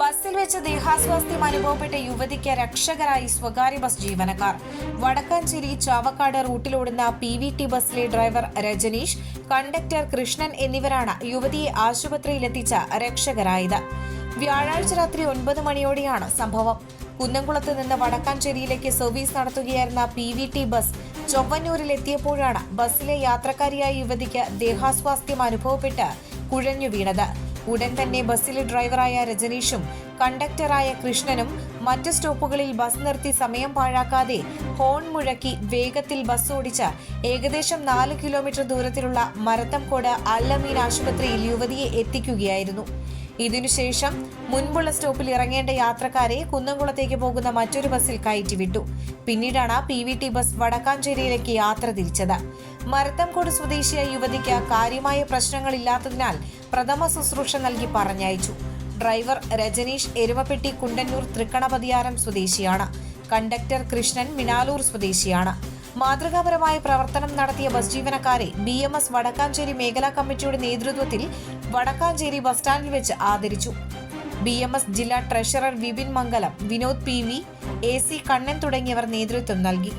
ബസ്സിൽ വെച്ച് ദേഹാസ്വാസ്ഥ്യം അനുഭവപ്പെട്ട യുവതിക്ക് രക്ഷകരായി സ്വകാര്യ ബസ് ജീവനക്കാർ. വടക്കാഞ്ചേരി ചാവക്കാട് റൂട്ടിലോടുന്ന പി വി ടി ബസ്സിലെ ഡ്രൈവർ രജനീഷ് കണ്ടക്ടർ കൃഷ്ണൻ എന്നിവരാണ് യുവതിയെ ആശുപത്രിയിലെത്തിച്ച രക്ഷകരായത്. വ്യാഴാഴ്ച രാത്രി ഒൻപത് മണിയോടെയാണ് സംഭവം. കുന്നംകുളത്ത് നിന്ന് വടക്കാഞ്ചേരിയിലേക്ക് സർവീസ് നടത്തുകയായിരുന്ന പി വി ടി ബസ് ചൊവ്വന്നൂരിലെത്തിയപ്പോഴാണ് ബസ്സിലെ യാത്രക്കാരിയായ യുവതിക്ക് ദേഹാസ്വാസ്ഥ്യം അനുഭവപ്പെട്ട് കുഴഞ്ഞു വീണത്. ഉടൻ തന്നെ ബസ്സിലെ ഡ്രൈവറായ രജനീഷും കണ്ടക്ടറായ കൃഷ്ണനും മറ്റ് സ്റ്റോപ്പുകളിൽ ബസ് നിർത്തി സമയം പാഴാക്കാതെ ഹോൺ മുഴക്കി വേഗത്തിൽ ബസ് ഓടിച്ച ഏകദേശം നാല് കിലോമീറ്റർ ദൂരത്തിലുള്ള മരത്തംകോട് അല്ലമീൻ ആശുപത്രിയിൽ യുവതിയെ എത്തിക്കുകയായിരുന്നു. ഇതിനുശേഷം മുൻപുള്ള സ്റ്റോപ്പിൽ ഇറങ്ങേണ്ട യാത്രക്കാരെ കുന്നംകുളത്തേക്ക് പോകുന്ന മറ്റൊരു ബസ്സിൽ കയറ്റിവിട്ടു. പിന്നീടാണ് പി വി ടി ബസ് വടക്കാഞ്ചേരിയിലേക്ക് യാത്ര തിരിച്ചത്. മരത്തംകോട് സ്വദേശിയായ യുവതിക്ക് കാര്യമായ പ്രശ്നങ്ങളില്ലാത്തതിനാൽ പ്രഥമ ശുശ്രൂഷ നൽകി പറഞ്ഞയച്ചു. ഡ്രൈവർ രജനീഷ് എരുമപ്പെട്ടി കുണ്ടന്നൂർ തൃക്കണപതിയാരം സ്വദേശിയാണ്. കണ്ടക്ടർ കൃഷ്ണൻ മിനാലൂർ സ്വദേശിയാണ്. മാതൃകാപരമായ പ്രവർത്തനം നടത്തിയ ബസ് ജീവനക്കാരെ ബി എം എസ് വടക്കാഞ്ചേരി മേഖലാ കമ്മിറ്റിയുടെ നേതൃത്വത്തിൽ വടക്കാഞ്ചേരി ബസ് സ്റ്റാൻഡിൽ വെച്ച് ആദരിച്ചു. ബി എം എസ് ജില്ലാ treasurer Vipin Mangalam Vinod P V A C Kannan തുടങ്ങിയവർ നേതൃത്വം നൽകി.